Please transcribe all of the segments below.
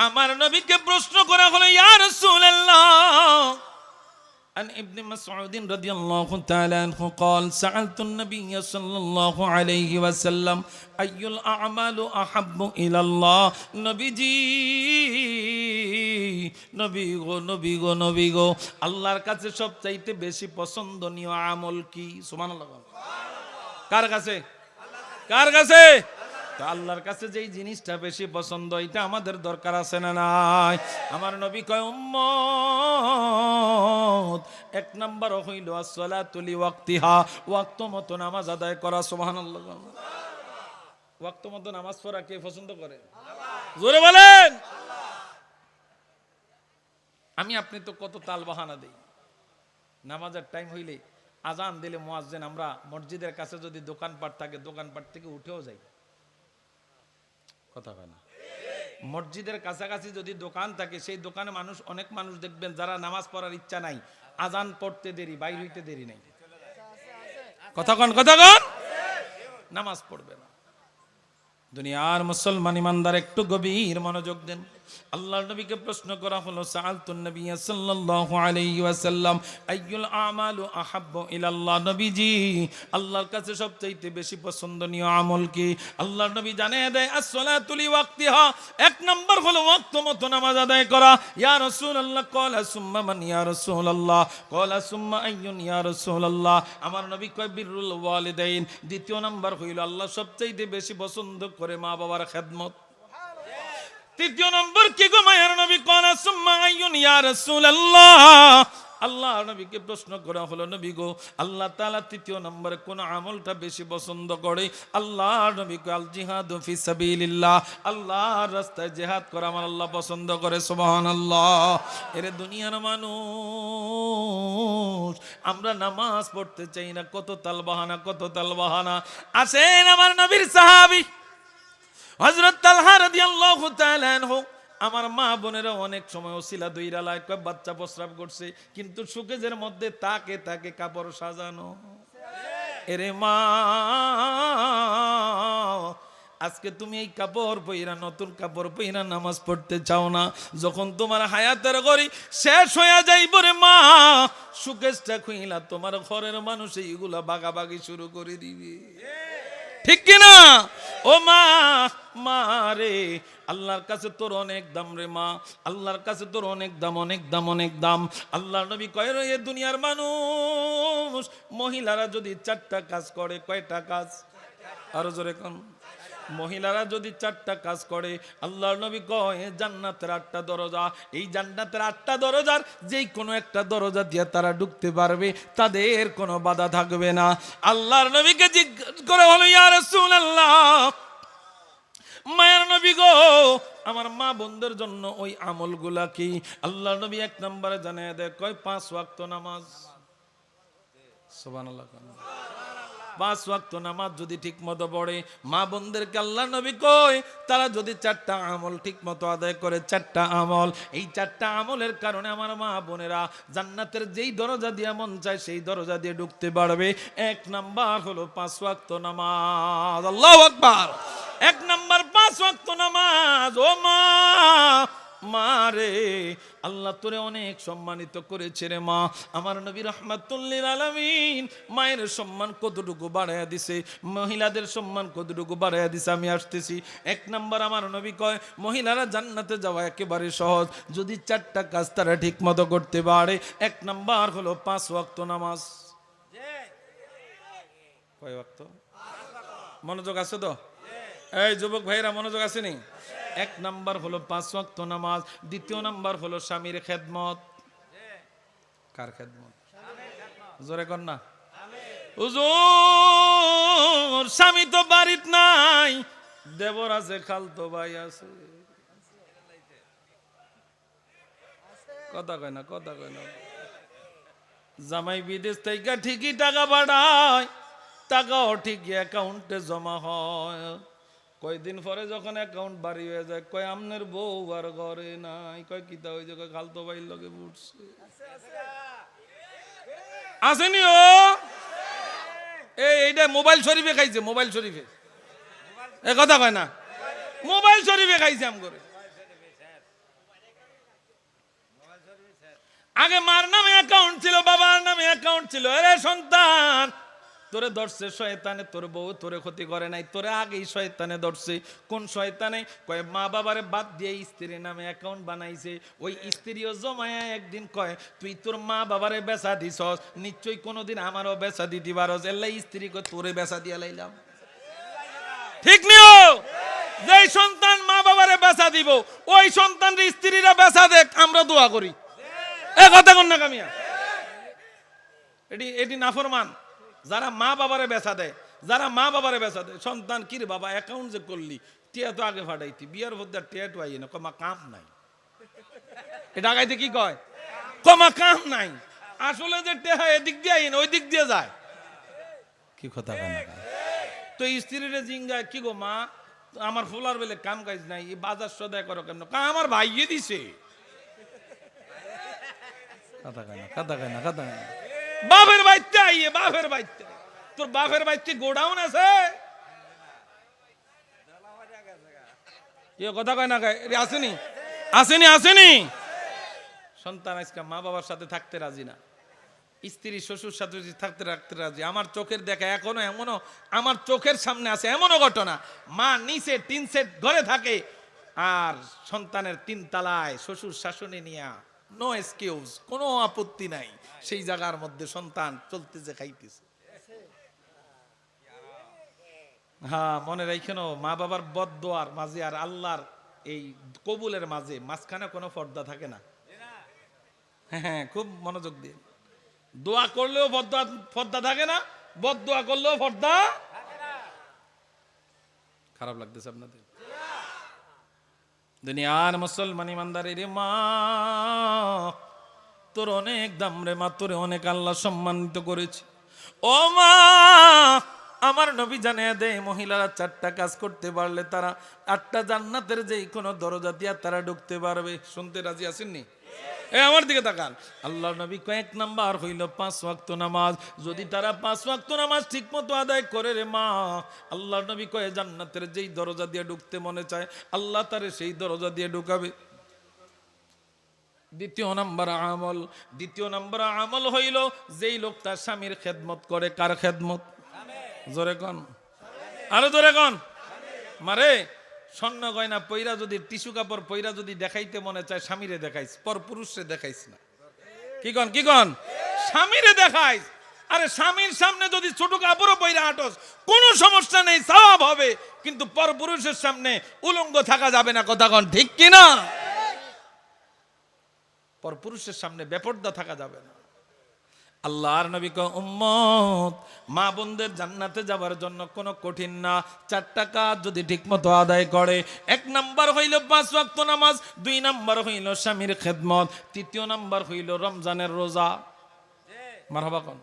আমার নবীকে প্রশ্ন করা হলো ইয়া রাসূলুল্লাহ عن ابن مسعود رضي الله تعالى عنه قال سألت النبي صلى الله عليه وسلم أي الأعمال أحب إلى الله নবীজি নবী গো নবী গো নবী গো আল্লাহর কাছে সবচাইতে বেশি পছন্দনীয় আমল কি সুবহানাল্লাহ কার কাছে কার কাছে আল্লাহর কাছে যেই জিনিসটা বেশি পছন্দ, এটা আমাদের দরকার আছে না নাই? আমার নবী কয়, উম্মত, এক নাম্বার হইল, আসসালাতুলি ওয়াক্তিহা। ওয়াক্ত মতো নামাজ আদায় করা, সুবহানাল্লাহ। ওয়াক্ত মতো নামাজ পড়া কে পছন্দ করে? জোরে বলেন! আমি, আপনি তো কত তাল বাহানা দেই। নামাজের টাইম হইলে আজান দিলে মোয়াজ্জেন, আমরা মসজিদের কাছে যদি দোকানপাট থাকে, দোকানপাট থেকে উঠেও যাই। কথা কয় না। মসজিদের কাছাকাছি যদি দোকান থাকে, সেই দোকানে মানুষ, অনেক মানুষ দেখবেন যারা নামাজ পড়ার ইচ্ছা নাই, আজান পড়তে দেরি, বাইর হইতে দেরি নাই। কথা কন কথা কন। নামাজ পড়বে না। দুনিয়ার মুসলমান ইমানদার, একটু গভীর মনোযোগ দেন। আল্লাহর নবীকে প্রশ্ন করা হলো, সাআলতুন নবী সাল্লাল্লাহু আলাইহি ওয়াসাল্লাম, আইয়ুল আমালু আহাব্বু ইলাল্লাহ? নবীজি, আল্লাহর কাছে সবচাইতে বেশি পছন্দনীয় আমল কি? আল্লাহর নবী জানিয়ে দেয় as-salatu li ওয়াক্তিহা এক নাম্বার হলো, ওয়াক্ত মতো নামাজ আদায় করা। ইয়া রাসূলুল্লাহ। ক্বালা সুম্মা মান? ইয়া রাসূলুল্লাহ। ক্বালা সুম্মা আইয়ুন? ইয়া রাসূলুল্লাহ। আমার নবী কয় বিররুল ওয়ালিদাইন। দ্বিতীয় নাম্বার হইল, আল্লাহ সবচাইতে বেশি পছন্দ করে মা বাবার খেদমত। তৃতীয় নম্বর কি গো মায়ের নবী? কোন সুম্মা আইয়ুন ইয়া আল্লাহ নবীকে প্রশ্ন করা হলো, নবী গো, আল্লাহ তাআলা তৃতীয় নম্বরে কোন আমলটা বেশি পছন্দ করে? আল্লাহ নবী আল জিহাদু ফি সাবিলিল্লাহ। রাস্তায় জেহাদ করা আমার আল্লাহ পছন্দ করে, সুবহানাল্লাহ। এর দুনিয়ার মানুষ, আমরা নামাজ পড়তে চাই না, কত তাল বাহানা কত তাল বাহানা আসেন আমার নবীর সাহাবী। হযরত তালহা রাদিয়াল্লাহু তাআলা আনহু আমার মা বোনেরা অনেক সময় ওসিলা দইরা কয় বাচ্চা প্রস্রাব করছে কিন্তু সুকেজের মধ্যে তাকে তাকে কাপড় সাজানো। এরে মা আজকে তুমি এই কাপড় পইরা নতুন কাপড় পইরা নামাজ পড়তে চাও না। যখন তোমার হায়াতের গড়ি শেষ হইয়া যাইব রে মা সুকেশটা খুঁইলা তোমার ঘরের মানুষ এইগুলা বাগাবাগি শুরু করে দিবে। ঠিক কিনা? ও মা আল্লাহর কাছে তোর অনেক দাম রে মা, আল্লাহর কাছে তোর অনেক দাম অনেক দাম অনেক দাম। আল্লাহর নবী কয় দুনিয়ার মানুষ, মহিলারা যদি চারটা কাজ করে, কয়টা কাজ? আরও জোরে কোন। মহিলারা যদি চারটা কাজ করে, আল্লাহর নবী কয় জান্নাতের আটটা দরজা। এই জান্নাতের আটটা দরজার যেই কোনো একটা দরজা দিয়ে তারা ঢুকতে পারবে, তাদের কোনো বাধা থাকবে না। আল্লাহর নবীকে জিজ্ঞাসা করে হলো ইয়া রাসূলুল্লাহ মায়ের নবী গো, আমার মা বোনদের জন্য ওই আমলগুলা কি? আল্লাহর নবী এক নম্বরে দেয়, কয়, পাঁচ ওয়াক্ত নামাজ। পাঁচ ওয়াক্ত নামাজ যদি ঠিক মতো পড়ে, মা বোনদেরকে আল্লাহ নবী তারা যদি চারটা আমল ঠিক মতো আদায় করে, চারটা আমল, এই চারটা আমলের কারণে আমার মা বোনেরা জান্নাতের যেই দরজা দিয়ে মন চায়, সেই দরজা দিয়ে ঢুকতে পারবে। এক নাম্বার হলো পাঁচ ওয়াক্ত নামাজ। আল্লাহ এক নাম্বার ওয়াক্ত নামাজ, ও মা মারে আল্লাহ তোরে অনেক সম্মানিত করেছে রে মা। আমার নবী রহমাতুল্লিল আলামিন মায়ের সম্মান কতটুকু বাড়াইয়া দিছে, মহিলাদের সম্মান কতটুকু বাড়াইয়া দিছে, আমি আসতেছি। এক নাম্বার আমার নবী কয়, মহিলারা জান্নাতে যাওয়া একেবারে সহজ, যদি চারটা কাজ তারা ঠিক মতো করতে পারে। এক নাম্বার হলো পাঁচ ওয়াক্ত নামাজ। কয় ওয়াক্ত? মনোযোগ আছে তো? এই যুবক ভাইরা, মনোযোগ আসেনি? এক নাম্বার হলো পাঁচ ওয়াক্ত নামাজ, দ্বিতীয় নাম্বার হলো স্বামীর খেদমত। কার খেদমত? জোরে কর না। স্বামী তো বাড়িত নাই। দেবর আছে খালতো ভাই আছে। কথা কয় না, কথা কয় না। জামাই বিদেশ থেকে ঠিকই টাকা পাঠায়, টাকাও ঠিকই অ্যাকাউন্টে জমা হয়। কয়দিন পরে যখন অ্যাকাউন্ট বাড়ি হয়ে যায়, কয় আমনের বউ আর ঘরে নাই, কয় কিতা হয়েছে কয় খালতো বাইর লোকে উঠছে আসেনি ও? এইটা মোবাইল শরীফে খাইছে, মোবাইল শরীফে। এ কথা কয় না? মোবাইল শরীফে খাইছে আম করে। আগে মার নামে অ্যাকাউন্ট ছিল, বাবার নামে অ্যাকাউন্ট ছিল। আরে সন্তান তোরে ধরছে শয়তানে, তোর বউ তোরে ক্ষতি করে নাই, তোরে আগেই শয়তানে ধরছে। কোন শয়তানে? কয়, মা বাবারে বাদ দিয়ে স্ত্রীর নামে অ্যাকাউন্ট বানাইছে। ওই স্ত্রীও জমায়া একদিন কয়, তুই তোর মা বাবারে বেচা দিছস, নিশ্চয়ই কোনোদিন আমারও বেচা দিতে পারস এল্লাই স্ত্রী কয় তোরে বেচা দিয়া লাইলাম। ঠিক নিও? যেই সন্তান মা বাবারে বেচা দিব, ওই সন্তান স্ত্রীরা বেচা দেখ, আমরা দোয়া করি। এ কথা কন না কামিয়া। এটি এটি নাফরমান। যারা মা বাবারে বেচা দেয়, যারা মা বাবারে বেচা দেয়, সন্তান কি রে বাবা অ্যাকাউন্ট যে করলি, টিয়া তো আগে ফাটাইতি, বিয়ার মধ্যে টিয়া তো আইয়ে না, কমা কাম নাই। এটা আগাইতে কি কয়? কমা কাম নাই। আসলে যে টেহা এদিক দিয়ে আইন ওই দিক দিয়ে যায়। কি কথা তো স্ত্রীরে জিঙ্গায়, কি গো মা, আমার ফুলার বেলে কাম কাজ নাই, এই বাজার সদায় করো কেন আমার ভাইয়ে দিছে। কথা কেন কথা কেন কথা কেন বাপের বাইতে আইয়ে, বাপের বাইতে তোর বাপের বাইতে গোডাউন আছে? কথা কয় না আসেনি? আসেনি আসেনি? সন্তান আজকে মা বাবার সাথে থাকতে রাজি না। স্ত্রী, শ্বশুর সাথে থাকতে, রাখতে রাজি। আমার চোখের দেখা এখনও এমনও, আমার চোখের সামনে আছে এমনও ঘটনা। মা নিচে টিন সেট ঘরে থাকে, আর সন্তানের তিন তালায় শ্বশুর শাশুড়ি নিয়া নো এক্সকিউজ কোনো আপত্তি নাই। সেই জায়গার মধ্যে সন্তান চলতেছে, খাইতেছে। হ্যাঁ মনে রাখেন মা বাবার বদোয়ার মাঝে আর আল্লাহর এই কবুলের মাঝে মাঝখানে কোনো পর্দা থাকে না। হ্যাঁ খুব মনোযোগ দিয়ে। দোয়া করলেও পর্দা পর্দা থাকে না বদ দোয়া করলেও পর্দা খারাপ লাগতেছে আপনাদের? দুনিয়ার মুসলমান ইমানদারের মা, তোর অনেক দাম রে মা, তোরে অনেক আল্লাহ সম্মানিত করেছে। ও মা, আমার নবী জানিয়ে দেয়, মহিলারা চারটা কাজ করতে পারলে তারা আটটা জান্নাতের যে কোনো দরজা দিয়া তারা ঢুকতে পারবে। শুনতে রাজি আসেননি এ আমার দিকে তাকান। আল্লাহ নবী কয়েক নাম্বার হইল পাঁচ ওয়াক্ত নামাজ। যদি তারা পাঁচ ওয়াক্ত নামাজ ঠিক মতো আদায় করে রে মা আল্লাহ নবী কয়ে জান্নাতের যেই দরজা দিয়ে ঢুকতে মনে চায় আল্লাহ তারে সেই দরজা দিয়ে ঢুকাবে। দ্বিতীয় নাম্বার আমল। দ্বিতীয় নাম্বার আমল হইল যেই লোক তার স্বামীর খেদমত করে। কার খেদমত? জোরে কন। আরও জোরে কন। মারে। স্বর্ণ গয়না পইরা যদি, টিস্যু কাপড় পইরা যদি দেখাইতে মনে চায়, স্বামীরে দেখাইস, পর পুরুষরে দেখাইস না। কি কন কি কন? স্বামীরে দেখাইস। আরে স্বামীর সামনে যদি ছোট কাপড়ও পইরা হাঁটস, কোনো সমস্যা নেই, সব হবে। কিন্তু পর পুরুষের সামনে উলঙ্গ থাকা যাবে না, কথা কন ঠিক কি না পর পুরুষের সামনে বেপর্দা থাকা যাবে না। আল্লাহর নবী কয়, উম্মত মা বোনদের জান্নাতে যাওয়ার জন্য কোনো কঠিন না। চারটা কাজ যদি ঠিকমতো আদায় করে এক নাম্বার হইল পাঁচ ওয়াক্ত নামাজ দুই নাম্বার হইল স্বামীর খেদমত তৃতীয় নাম্বার হইল রমজানের রোজা। মারহাবা কোন?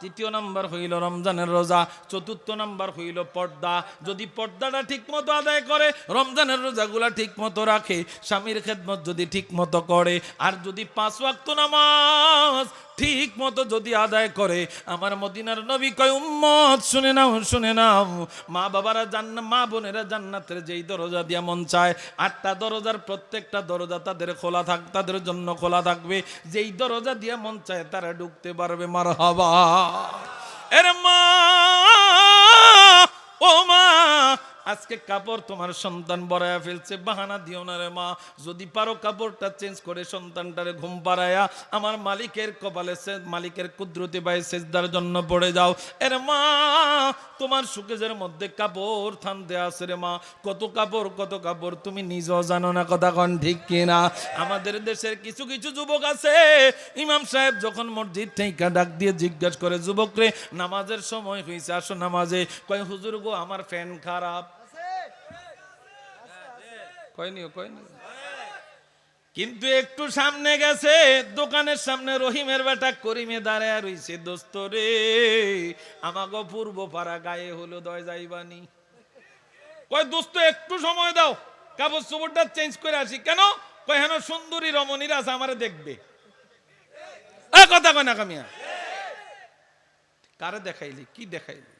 তৃতীয় নাম্বার হইল রমজানের রোজা চতুর্থ নাম্বার হইল পর্দা। যদি পর্দাটা ঠিক মতো আদায় করে রমজানের রোজাগুলা ঠিক মতো রাখে স্বামীর খেদমত যদি ঠিক মতো করে আর যদি পাঁচ ওয়াক্ত নামাজ ঠিক মতো যদি আদায় করে, আমার মদিনার নবী কয়, উম্মত, শুনে নাও শুনে নাও। মা বাবারা জান্না, মা বোনেরা জান্নাতের যেই দরজা দিয়া মন চায়, আটটা দরজার প্রত্যেকটা দরজা তাদের খোলা থাক, তাদের জন্য খোলা থাকবে। যেই দরজা দিয়া মন চায়, তারা ঢুকতে পারবে। মার হবা এর মা, ও মা আজকে কাপড় তোমার সন্তান বড়ায়া ফেলছে, বাহানা দিও না রে মা। যদি পারো কাপড়টা চেঞ্জ করে সন্তানটারে ঘুম পাড়ায়া, আমার মালিকের কপালে মালিকের কুদরতি বাই সেজদার জন্য পড়ে যাও। এর মা, তোমার সুকেজের মধ্যে কাপড় থানতে আছে রে মা। কত কাপড় কত কাপড় তুমি নিজেও জানো না কথা কন ঠিক কিনা। আমাদের দেশের কিছু কিছু যুবক আছে, ইমাম সাহেব যখন মসজিদ থেকে ডাক দিয়ে জিজ্ঞাসা করে, যুবক রে, নামাজের সময় হয়েছে আসো নামাজে। কয়, হুজুর গো, আমার ফ্যান খারাপ। কিন্তু একটু সামনে গেছে, দোকানের সামনে রহিমের বেটা করিমে দাঁড়ায় রইছে, দোস্ত রে, আমাগো পূর্ব পাড়া গায়ে হলো দয় যাইবানি। কয়, দোস্ত, একটু সময় দাও কাপড় চোপড়টা চেঞ্জ করে আসি। কেন? কয়, হেন সুন্দরী রমণীরা আছে, আমারে দেখবে। কথা কয় না, কামিয়া? কারে দেখাইলি? কি দেখাইলি?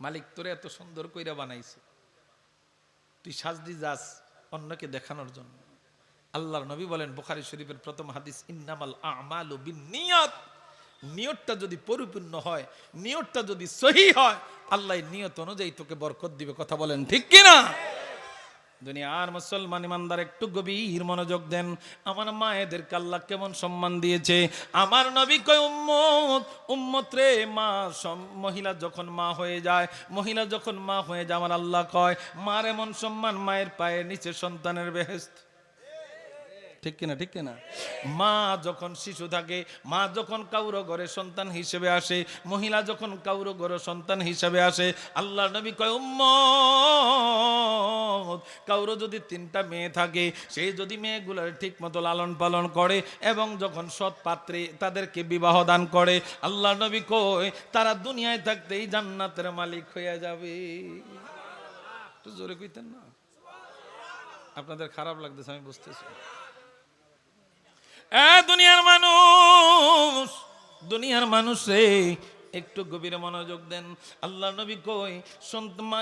মালিক তোরে এত সুন্দর কইরা বানাইছে। তুই সাজদি যাস অন্যকে দেখানোর জন্য। আল্লাহর নবী বলেন, বোখারি শরীফের প্রথম হাদিস, ইন্নামাল আমাল নিয়ত নিয়তটা যদি পরিপূর্ণ হয়, নিয়তটা যদি সহি হয়, আল্লাহ নিয়ত অনুযায়ী তোকে বরকত দিবে। কথা বলেন ঠিক কি না দুনিয়ার মুসলমান ইমানদার, একটু গভীর মনোযোগ দেন। আমার মায়েদের কাল্লা কেমন সম্মান দিয়েছে। আমার নবী কয়, উম্মত উম্মত রে, মা মহিলা যখন মা হয়ে যায়, মহিলা যখন মা হয়ে যায়, আমার আল্লাহ কয়, মার এমন সম্মান মায়ের পায়ের নিচে সন্তানের বেহেস্ত ঠিক কিনা ঠিক কিনা? মা যখন শিশু থাকে, মা যখন কাউরো ঘরে সন্তান হিসেবে আসে, মহিলা যখন কাউরো ঘরে সন্তান হিসেবে আসে, আল্লাহ নবী কয় কাউরো যদি তিনটা মেয়ে থাকে, সে যদি মেয়েগুলোর ঠিক মতো লালন পালন করে এবং যখন সৎ পাত্রে তাদেরকে বিবাহ দান করে, আল্লাহ নবী কয়, তারা দুনিয়ায় থাকতেই জান্নাতের মালিক হয়ে যাবে। জোরে কইতেন না? আপনাদের খারাপ লাগতেছে, আমি বুঝতেছি। দুনিয়ার মানুষ দুনিয়ার মানুষ একটু গভীরে মনোযোগ দেন। আল্লাহ নবী কই? সন্তান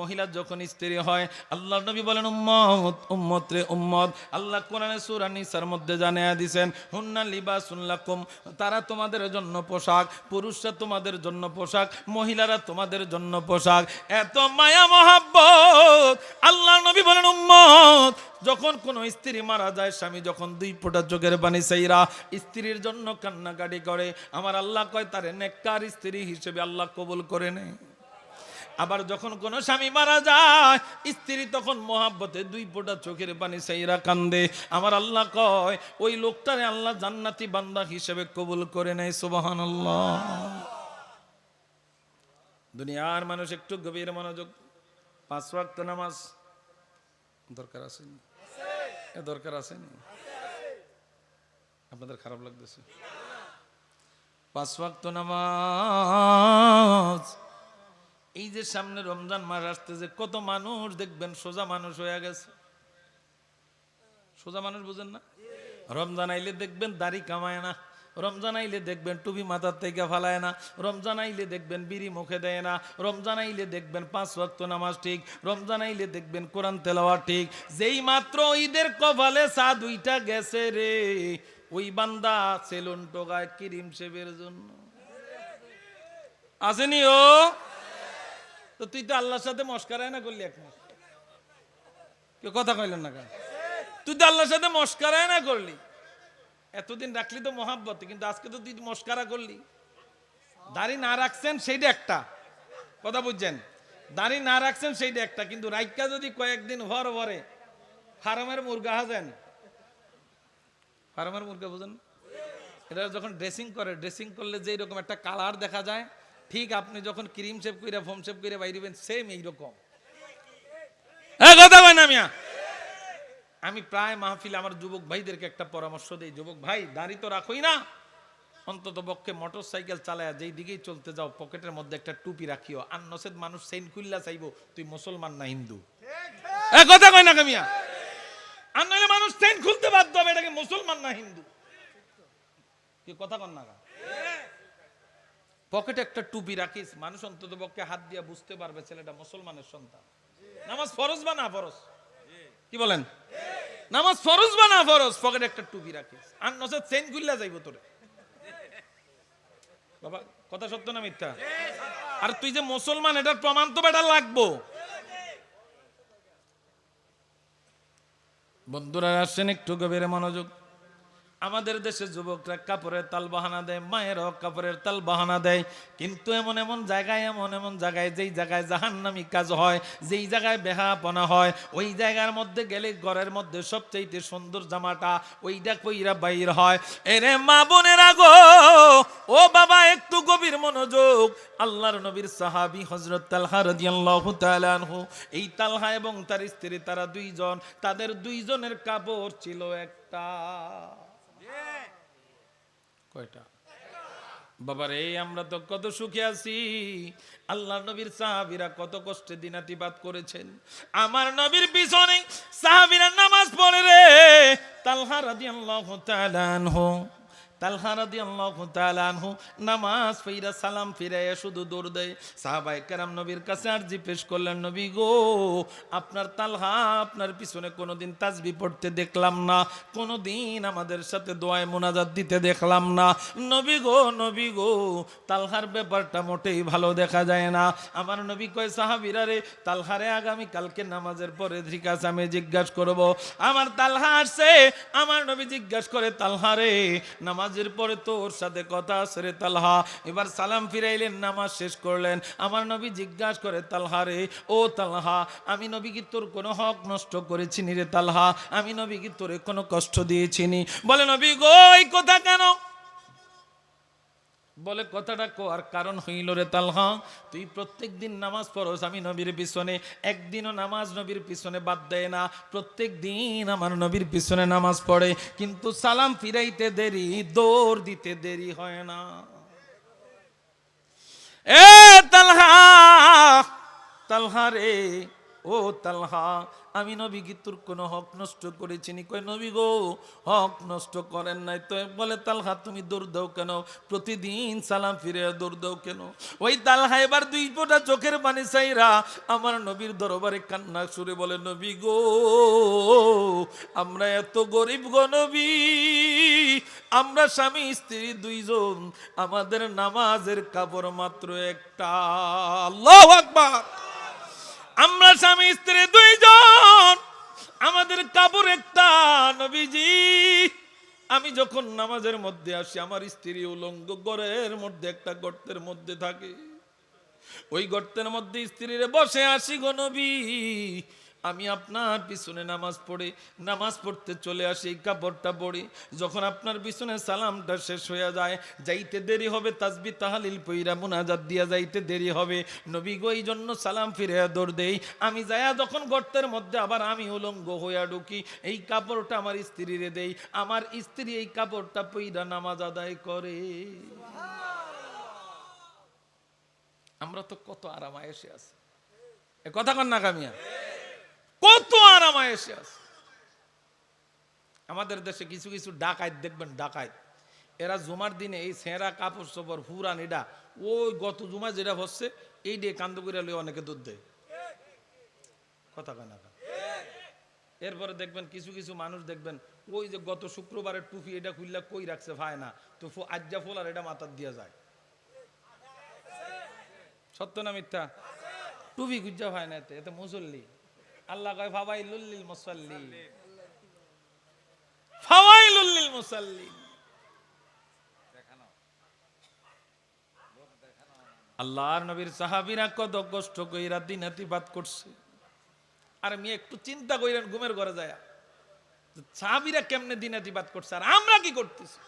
মহিলা যখন স্ত্রী হয় আল্লাহ নবী বলেন, উম্মত উম্মত রে উম্মত। আল্লাহ কোরআনে সূরা নিসার মধ্যে জানিয়ে দিবেন হুন্না লিবাসুন লাকুম। তারা তোমাদের জন্য পোশাক, পুরুষরা তোমাদের জন্য পোশাক, মহিলারা তোমাদের জন্য পোশাক। এত মায়া মহাব্বত যখন কোন স্ত্রী মারা যায়, স্বামী যখন দুই ফোঁটা চোখের পানি সেইরা স্ত্রীর জন্য কান্নাকাটি করে, আমার আল্লাহ কয়, তারে নেককার স্ত্রী হিসেবে আল্লাহ কবুল করে নেয় আবার যখন কোন স্বামী মারা যায়, স্ত্রী তখন মহাব্বতে দুই ফোঁটা চোখের পানি সেইরা কান্দে। আমার আল্লাহ কয়, ওই লোকটারে আল্লাহ জান্নাতি বান্দা হিসেবে কবুল করে নেয় সুবাহান দুনিয়ার মানুষ একটু গভীর মনোযোগ, পাঁচ ওয়াক্ত নামাজ দরকার আসেনি এ দরকার আছে আপনাদের খারাপ লাগতেছে। পাঁচ ওয়াক্ত নামাজ। এই যে সামনে রমজান মাস আসতেছে, কত মানুষ দেখবেন সোজা মানুষ হয়ে গেছে। সোজা মানুষ বুঝেন না? রমজান আইলে দেখবেন দাড়ি কামায় না। রমজান আইলে দেখবেন টুপি মাথার থেকে ফালায় না, রমজান আইলে দেখবেন বিড়ি মুখে দেয় না, রমজান আইলে দেখবেন পাঁচ ওয়াক্ত নামাজ ঠিক, রমজান আইলে দেখবেন কোরআন তেলাওয়া ঠিক। যেই মাত্র ঈদের কপালে চা দুইটা গেছে রে, ওই বান্দা সেলুন টোগায় কিরিম সেবের জন্য। আসেনি ও? তো তুই তো আল্লাহর সাথে মস্কারায় না করলি এক মাস। কেউ কথা কইলেন না কেন? তুই তো আল্লাহর সাথে মস্কারায় না করলি। এতদিন রাখলি তো মহাব্বত, কিন্তু আজকে তো তুই মস্কারা করলি। দাড়ি না রাখছেন সেইটা একটা। কথা বুঝছেন? দাড়ি না রাখছেন সেইটা একটা, কিন্তু রাইকা যদি কয়েকদিন ভর ভরে ফার্মের মুরগা হাজেন। ফার্মের মুরগা বুঝেন? এটা যখন ড্রেসিং করে ড্রেসিং করলে যে এরকম একটা কালার দেখা যায়, ঠিক আপনি যখন ক্রিম শেপ করে ফোম শেপ করে বাইরিবেন সেম এইরকম। হ্যাঁ কথা কয় না আমি প্রায় মাহফিলে আমার যুবক ভাইদেরকে একটা পরামর্শ দিই। যুবক ভাই, দাড়ি তো রাখোই না। অন্তত পক্ষে মোটর সাইকেল চালায় যেই দিকেই চলতে যাও, পকেটের মধ্যে একটা টুপি রাখিও। আর নসেদ মানুষ সেইন খুললা চাইব, তুই মুসলমান না হিন্দু। কথা কয় না কামিয়া? আর নইলে মানুষ সেইন খুলতে বাধ্য হবে, এটাকে মুসলমান না হিন্দু। কি কথা কন না? পকেটে একটা টুপি রাখিস, মানুষ অন্তত পক্ষে হাত দিয়া বুঝতে পারবে ছেলেটা মুসলমানের সন্তান। নামাজ ফরজ বা না ফরজ? কি বলেন? নামাজ ফরজ বা না ফরজ? পকেটে একটা টুপি রাখে আর নসে চেন গুল্লা যাইব তোরে। বাবা, কথা সত্য না মিথ্যা? আর তুই যে মুসলমান, এটার প্রমাণ তো বেটা লাগবো। বন্ধুরা আসছেন একটু গভীরে মনোযোগ। আমাদের দেশে যুবকরা কাপড়ের তাল বাহানা দেয়, মায়েরও কাপড়ের তাল বাহানা দেয়। কিন্তু এমন এমন জায়গায়, এমন এমন জায়গায়, যেই জায়গায় জাহান্নামি কাজ হয়, যেই জায়গায় বেহাপনা হয়, ওই জায়গার মধ্যে গেলে ঘরের মধ্যে সবচাইতে সুন্দর জামাটা ওইটা কইরা বাইর হয়। এরে মা বোনের গো, ও বাবা, একটু গভীর মনোযোগ। আল্লাহর নবীর সাহাবি হজরত তালহা রাদিয়াল্লাহু তাআলা এই তালহা এবং তার স্ত্রী, তারা দুইজন, তাদের দুইজনের কাপড় ছিল একটা। কয়টা? বাবার এই আমরা তো কত সুখে আছি। আল্লাহ নবীর সাহাবিরা কত কষ্টে দিনাতিবাদ করেছেন। আমার নবীর পিছনে সাহাবিরা নামাজ পড়ে রে। তালহা রাদিয়াল্লাহু তাআলা আনহু। তালহা আনহু নামাজ সালাম ফিরাইয়া শুধু দৌড় দেয়। কেরাম নবীর পেশ করলেন, নবী গো, আপনার তালহা আপনার পিছনে কোনোদিন পড়তে দেখলাম না, কোনোদিন আমাদের সাথে দোয়ায় মোনাজাত দিতে দেখলাম না। নবী গো নবী গো, তালহার ব্যাপারটা মোটেই ভালো দেখা যায় না। আমার নবী কয়, সাহাবিরা রে, তালহারে আগামী কালকে নামাজের পরে ঠিক আমি জিজ্ঞাসা করব। আমার তালহা আসছে, আমার নবী জিজ্ঞাসা করে তালহারে নামাজের পরে তো ওর সাথে কথা আছে তালহা। এবার সালাম ফিরাইলেন, নামাজ শেষ করলেন। আমার নবী জিজ্ঞাসা করে, তালহা রে, ও তালহা, আমি নবী কি তোর কোনো হক নষ্ট করেছি নি রে তালহা? আমি নবী কি তোরে কোনো কষ্ট দিয়েছি নি বলে, নবী গো, এই কথা কেন? বলে, কথাটা কোয়ার কারণ হইল রে তালহা, তুই প্রত্যেক দিন নামাজ পড়স, আমি নবীর পিছনে। একদিনও নামাজ নবীর পিছনে বাদ দেয় না। প্রত্যেক দিন আমার নবীর পিছনে নামাজ পড়ে। কিন্তু সালাম ফিরাইতে দেরি, দৌড় দিতে দেরি হয় না। এ তালহা তালহা রে ও তালহা, আমি নবী কি তোর কোনো হক নষ্ট করেছি নি। কয়, নবী গো, হক নষ্ট করেন নাই তো? বলে, তালহা, তুমি দৌড় দাও কেন? প্রতিদিন সালাম ফিরে দৌড় দাও কেন? ওই তালহা এবার দুই ফোঁটা চোখের পানি চাইরা আমার নবীর দরবারে কান্না সুরে বলে, নবী গো, আমরা এত গরিব গো নবী। আমরা স্বামী, স্ত্রী দুইজন। আমাদের নামাজের কাপড় মাত্র একটা। আল্লাহ আকবার। আমরা স্বামী, স্ত্রী দুইজন। আমাদের কাপড় একটা, নবীজি। আমি যখন নামাজের মধ্যে আসি, আমার স্ত্রী উলঙ্গ গড়ের মধ্যে একটা গর্তের মধ্যে থাকে। ওই গর্তের মধ্যে স্ত্রীরে বসে আসি গো নবী। আমি আপনার পিছনে নামাজ পড়ে, নামাজ পড়তে চলে আসি কাপড়টা পড়ি যখন আপনার পিছনে সালামটা শেষ হয়ে যায়, যাইতে দেরি হবে, তাজবি তাহালিল পইরা মুনাজাত দিয়া যাইতে দেরি হবে। নবী গো এই জন্য সালাম ফিরে দৌড় দেই। আমি যায়া যখন গর্তের মধ্যে আবার আমি উলঙ্গ হইয়া ঢুকি, এই কাপড়টা আমার স্ত্রীরে দেই। আমার স্ত্রী এই কাপড়টা পইরা নামাজ আদায় করে। আমরা তো কত আরাম এসে আছি কথা কন না কামিয়া। কত আরামায় এসে আছে। আমাদের দেশে কিছু কিছু ডাকাইত দেখবেন ডাকাইত এরা জুমার দিনে এই সেরা কাপড় চোপড় ফুরান এটা, ওই গত জুমা যেটা হচ্ছে এই দিয়ে কান্দ করে লই অনেকে দুধ দেয়। কথা কেন? এরপরে দেখবেন কিছু কিছু মানুষ দেখবেন, ওই যে গত শুক্রবারের টুপি এটা খুললা কই রাখছে ভাই না, তো আজ্জা ফোল আর এটা মাথার দিয়া যায়। সত্য না মিথ্যা? টুপি গুজ্জা হয় না এতে এতে মুসল্লি। আল্লাহ কয় লুল্লিল মুসাল্লি ফাওয়াই লুল্লিল মুসাল্লি আল্লাহর নবীর সাহাবীরা কত কষ্ট কইরা দিন দিনাতিবাদ করছে। আর আমি একটু চিন্তা কইরেন ঘুমের ঘরে যায় সাহাবীরা কেমনে দিন দিনাতিবাদ করছে, আর আমরা কি করতেছি?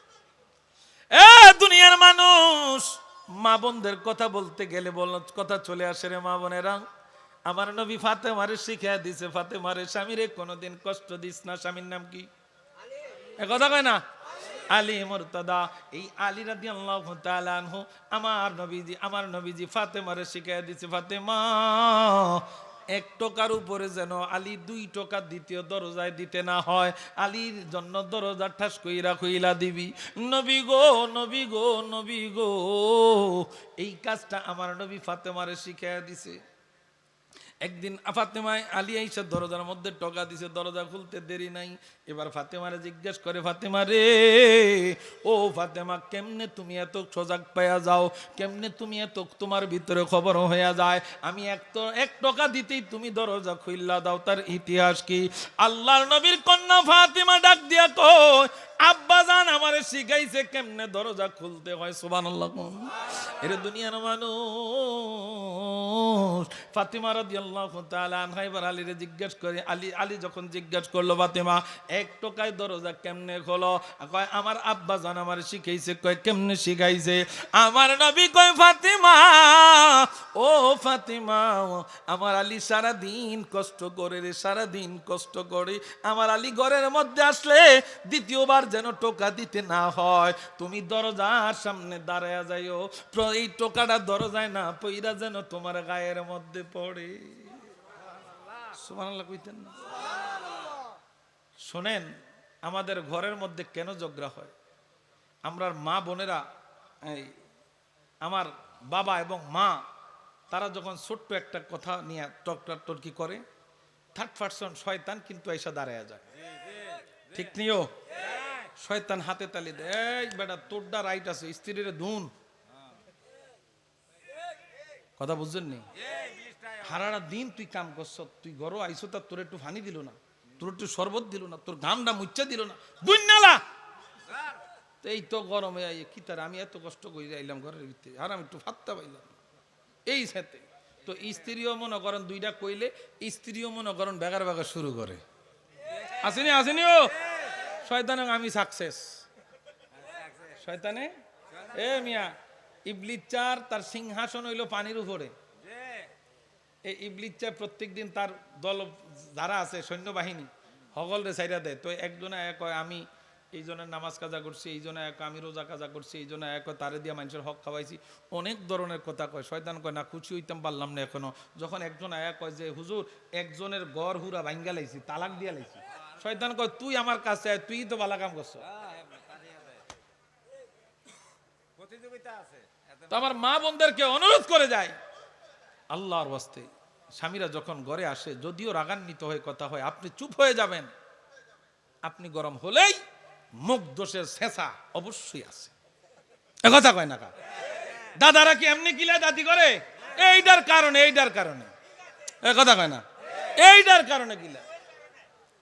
এ দুনিয়ার মানুষ, মা বোনদের কথা বলতে গেলে বল, কথা চলে আসে রে মা বোনেরা। আমার নবী ফাতেমারে শিখিয়া দিছে, ফাতেমারে স্বামীরে কোনোদিন কষ্ট দিস না। স্বামীর নাম কি? কথা কয় না? আলী মুরতাদা। এই আলী রাদি আল্লাহ আনহু আমার নবীজি আমার নবীজি ফাতে ফাতেমারে শিখিয়া দিছে, ফাতেমা, এক টাকার উপরে যেন আলী দুই টাকা দ্বিতীয় দরজায় দিতে না হয়, আলীর জন্য দরজা ঠাস কইরা কইলা দিবি। নবী গো নবী গো নবী গো, এই কাজটা আমার নবী ফাতে ফাতেমারে শিখিয়া দিছে। একদিন ফাতেমায় আলী আইসা দরজার মধ্যে টকা দিছে, দরজা খুলতে দেরি নাই। এবার ফাতেমারে জিজ্ঞেস করে, ফাতেমা রে, ও ফাতেমা, কেমনে তুমি এত সজাগ পাইয়া যাও? কেমনে তুমি এত তোমার ভিতরে খবর হইয়া যায়? আমি এক তো এক টাকা দিতেই তুমি দরজা খুইল্লা দাও, তার ইতিহাস কি? আল্লাহর নবীর কন্যা ফাতেমা ডাক দিয়া কই আব্বা জান আমারে শিখাইছে কেমনে দরজা খুলতে হয়, সুবহানাল্লাহ এর দুনিয়ার মানুষ, ফাতিমা রাদিয়াল্লাহু তাআলা আনহা, এবার আলীরে জিজ্ঞেস করে, আলী আলী যখন জিজ্ঞেস করল, ফাতিমা, এক টোকায় দরজা কেমনে খোলো? কয়, আমার আব্বাজান আমার শিখাইছে। কয়, কেমনে শিখাইছে? আমার নবী কয়, ফাতিমা, ও ফাতিমা, আমার আলী সারা দিন কষ্ট করে রে সারা দিন কষ্ট করে। আমার আলী ঘরের মধ্যে আসলে দ্বিতীয়বার যেন টোকা দিতে না হয়। তুমি দরজার সামনে দাঁড়ায় যাইও। এই টোকাটা দরজায় না পইরা যেন তোমার গায়ের মধ্যে পড়ে? শোনেন, আমাদের ঘরের মধ্যে কেন ঝগড়া হয়? আমরা মা বোনেরা আমার বাবা এবং মা, তারা যখন ছোট্ট একটা কথা নিয়ে টকটার টর্কি করে থার্ড পার্সন শয়তান কিন্তু এসে দাঁড়ায় যায়। ঠিক নিও শয়তান হাতে তালি দেয়। এই বেটা তোরটা রাইট আছে, স্ত্রীর ধুন। কথা বুঝছেন নি? হারাটা দিন তুই কাম করছ, তুই গরো আইসো, তা তোর একটু ফানি দিল না, তোর একটু শরবত দিল না, তোর ঘামটা মুচ্ছা দিল না। দুই নালা তো এই তো গরমে আইয়ে, কি তার, আমি এত কষ্ট করে আইলাম ঘরের ভিতরে, আর আমি একটু ফাত্তা পাইলাম। এই সাথে। তো স্ত্রীও মনে করেন, দুইটা কইলে স্ত্রীও মনে করেন, বেগার বেগার শুরু করে। আসেনি আসেনি ও শয়তানে আমি সাকসেস শয়তানে? এ মিয়া ইবলিচ চার তার সিংহাসন হইল পানির উপরে। এই ইবলিচ প্রত্যেক দিন তার দল যারা আছে, সৈন্যবাহিনী হগল রে সাইরা দেয়। তো একজনে এক কয় আমি এই জনের নামাজ কাজা করছি, এই জন্য এক আমি রোজা কাজা করছি, এই জন্য এক তারে দিয়া মানুষের হক খাওয়াইছি। অনেক ধরনের কথা কয়। শয়তান কয়, না, খুশি হইতাম, পারলাম না এখনও। যখন একজন আয়া কয় যে, হুজুর, একজনের গড় হুরা ভাঙ্গা লাইছি, তালাক দিয়া লাইছি। শয়তান কয় তুই আমার কাছে তুই তো বালা কাম করছ। এত তো আমার মা বোনদেরকে অনুরোধ করে যায় আল্লাহর ওয়াস্তে স্বামীরা যখন ঘরে আসে যদিও রাগান্বিত হয়ে কথা হয় আপনি চুপ হয়ে যাবেন। আপনি গরম হলেই মুখ দোষের শেষা অবশ্যই আছে। কথা কয় না কা দাদারা কি এমনি কিলা দাদি করে? এইটার কারণে এইটার কারণে। কথা কয় না? এইটার কারণে কিলা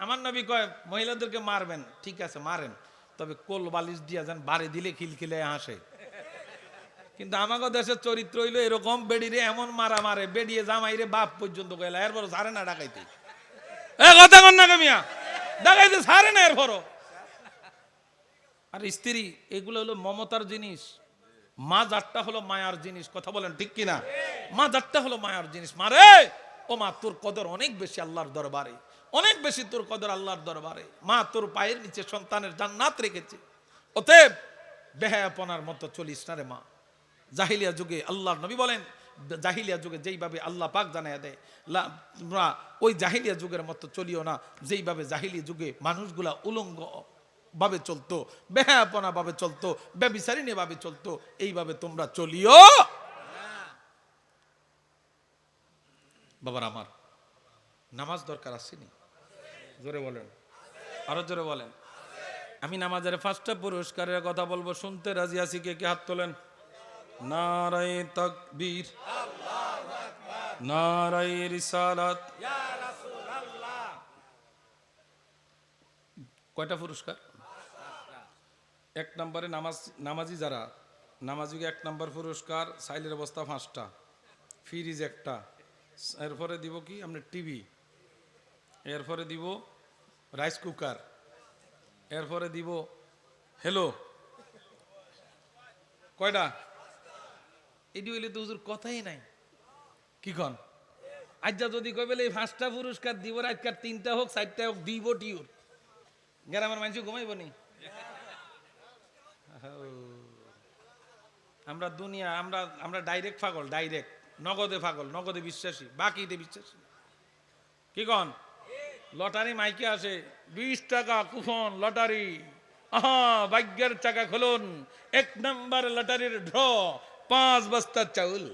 আমার নবী কয়, মহিলাদেরকে মারবেন। ঠিক আছে, মারেন। তবে কোল বালিশ দিয়া যান, বাড়ি দিলে খিলখিলে হাসে। কিন্তু আমাকে দেশের চরিত্র হইল এরকম, বেডিরে এমন মারা মারে, বেডিয়ে জামাইরে বাপ পর্যন্ত গেলা এরপর সারে না ডাকাইতে। এ, কথা কন না মিয়া? ডাকাইতে সারে না এরপর আর স্ত্রী, এগুলো হলো মমতার জিনিস। মা জাতটা হলো মায়ার জিনিস, কথা বলেন ঠিক কিনা? মা জাতটা হলো মায়ার জিনিস। মারে ও মা তোর কদর অনেক বেশি আল্লাহর দরবারে। অনেক বেশি তোর কদর আল্লাহর দরবারে। মা তোর পায়ের নিচে সন্তানের জান্নাত রেখেছে। অতএব বেহায়াপনার মতো চলিস না রে মা। জাহিলিয়া যুগে আল্লাহর নবী বলেন, জাহিলিয়া যুগে যেইভাবে আল্লাহ পাক জানায় দেয় তোমরা ওই জাহিলিয়া যুগের মতো চলিও না, যেইভাবে জাহিলি যুগে মানুষগুলা উলঙ্গ ভাবে চলতো বেহায়াপনা ভাবে চলতো ব্যবিচারিণী ভাবে চলতো, এইভাবে তোমরা চলিও। বাবার আমার, নামাজ দরকার আসেনি? জোরে বলেন। আরও জোরে বলেন। আমি নামাজের ফার্স্টটা পুরস্কারের কথা বলব, শুনতে রাজি আছি, কে কে হাত তোলেন? নারায় তকবীর। নারায় রিসালাত। কয়টা পুরস্কার? এক নম্বরে নামাজ, নামাজি যারা, নামাজিকে এক নম্বর পুরস্কার, সাইলের অবস্থা পাঁচটা, ফ্রিজ একটা। এরপরে দিব কি? আপনার টিভি। এরপরে দিব রাইস কুকার এরপরে দিব হ্যালো কয়টা? এটি হইলে তো হুজুর কথাই নাই। কি কন? আজ্জা যদি কই বলে এই পাঁচটা পুরস্কার দিব আজকার তিনটা হোক, চারটা হোক, দিব টিউর। গ্রামের মানুষ ঘুমাইব নি? আমরা দুনিয়া, আমরা আমরা ডাইরেক্ট পাগল ডাইরেক্ট নগদে পাগল, নগদে বিশ্বাসী, বাকিতে বিশ্বাসী। কি কন? লটারি মাইকে আসে। বিশ টাকা কুফন লটারি। আহা, ভাগ্যের চাকা খুলুন। এক নম্বর লটারির ড্র পাঁচ বস্তার চাউল।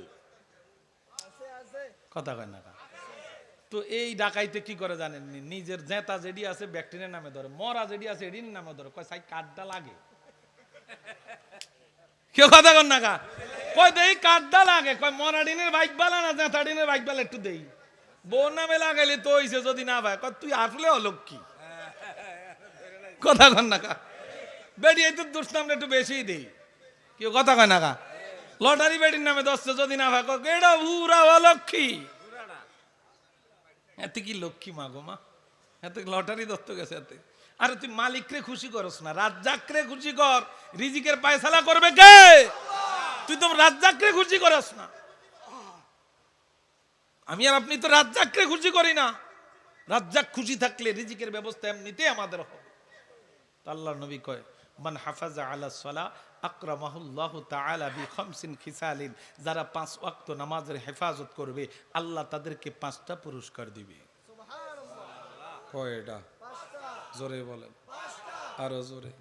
কথা কয় না তো এই ডাকাইতে কি করে জানেন নিজের জেতা যেডি আছে, ব্যাকটেরিয়ার নামে ধরে। মরা যেডি আছে, এডির নামে ধরে। কয়, সাই, কাঠটা লাগে। কেউ কথা কন না কয়, দেই, কাঠটা লাগে। কয় মরা ডিনের বাইক বালা না জেতা ডিনের বাইক বালা একটু দেই। বোন নামে লাগাইলে তো হইছে যদি না ভাই। তুই আসলে অলক্ষী? কথা কন না কা। বেডি, এই তো দুষ্ট নামটা একটু বেশি দেই। কেউ কথা কয় না কা? লটারি বেডির নামে দশটা যদি না ভাই। এটা ভুরা অলক্ষী? এতে কি লক্ষ্মী মা গো মা? এতে লটারি দত্ত গেছে এতে। আরে তুই মালিকরে খুশি করস না, রাজ্জাকরে খুশি কর। রিজিকের পায়সালা করবে কে? তুই তো রাজ্জাকরে খুশি করস না। আমি আর আপনি তো রাজ্জাকরে খুশি করি না। রাজ্জাক খুশি থাকলে রিজিকের ব্যবস্থা এমনিতে আমাদের হবে। তা আল্লাহর নবী কয় মান হাফাজা আলা সলা আকরামাহুল্লাহ তাআলা বি খামসিন খিসালিন। যারা পাঁচ ওয়াক্ত নামাজের হেফাজত করবে আল্লাহ তাদেরকে পাঁচটা পুরস্কার দিবে। কয়টা? জোরে বলেন। আরও জোরে।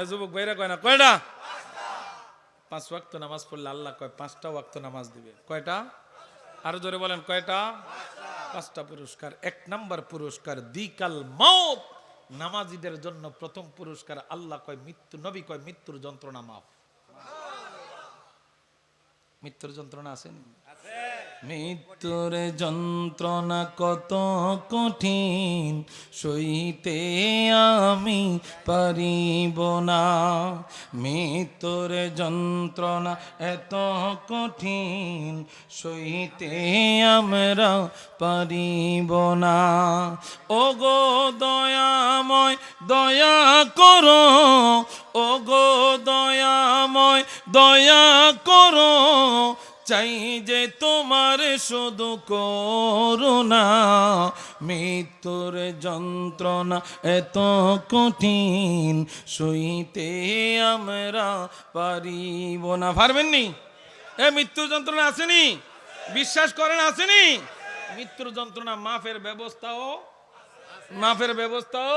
এ যুবক ভাইরা কয় না কয়টা? পাঁচ ওয়াক্ত নামাজ পড়লে আল্লাহ কয় পাঁচটা ওয়াক্ত নামাজ দিবে। কয়টা? আরও জোরে বলেন, কয়টা? পাঁচটা পুরস্কার। এক নম্বর পুরস্কার দিকাল মত নামাজিদের জন্য প্রথম পুরস্কার, আল্লাহ কয় মৃত্যু, নবী কয় মৃত্যুর যন্ত্রণা মাফ। মৃত্যুর যন্ত্রণা আসেনি মৃত্যুর যন্ত্রণা কত কঠিন, সইতে আমি পারিব না। মৃত্যুর যন্ত্রণা এত কঠিন, সইতে আমরা পারিব না। ও গো দয়াময়, দয়া করো ও গো দয়াময়, দয়া করো চাই যে তোমার শুধু করুণা, মৃত্যুর যন্ত্রণা এত কঠিন, সইতে আমরা পারিব না। পারবেননি এ মৃত্যুর যন্ত্রণা আসেনি? বিশ্বাস করেন আসেনি? মৃত্যুর যন্ত্রণা মাফের ব্যবস্থাও মাফের ব্যবস্থাও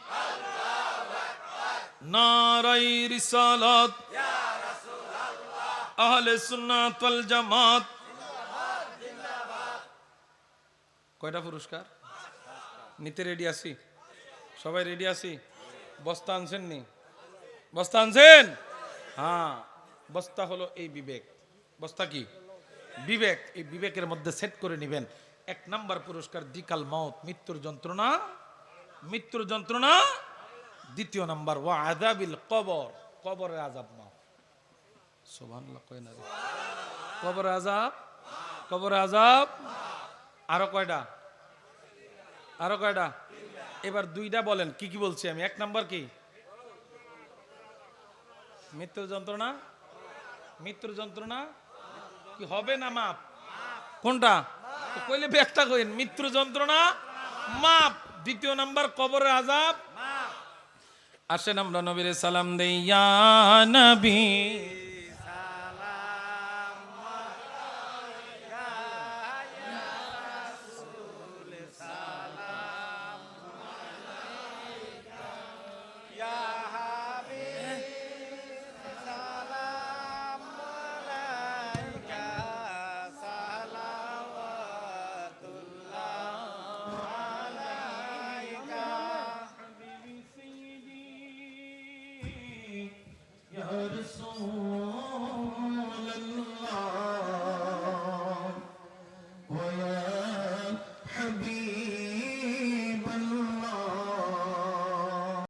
নারাই রিসালাত। আহলে জামাত। কয়টা পুরস্কার? নিতে রেডি আছি। সবাই রেডি আছি? বস্তা আনছেন নি? বস্তা আনছেন? হ্যাঁ বস্তা হলো এই বিবেক। বস্তা কি? বিবেক। এই বিবেকের মধ্যে সেট করে নেবেন। এক নাম্বার পুরস্কার দিকাল মত মৃত্যুর যন্ত্রণা? মৃত্যুর যন্ত্রণা? দ্বিতীয় নাম্বার, ওয়া আযাবিল কবর কবরের আজাব মাফ সুবহানাল্লাহ, কয় না রে কবরের আযাব? কবরের আযাব? আরও কয়টা? আরও কয়টা? এবার দুইটা বলেন, কি কি বলছি আমি? এক নাম্বার কি? মৃত্যুর যন্ত্রণা? মৃত্যুর যন্ত্রণা? কি হবে না মাপ? কোনটা? কইলে ব্যাখ্যা কইন মৃত্যুর যন্ত্রণা, মাপ। দ্বিতীয় নাম্বার, কবরের আজাব আসেন আমরা নবীর সালাম দেই নবী।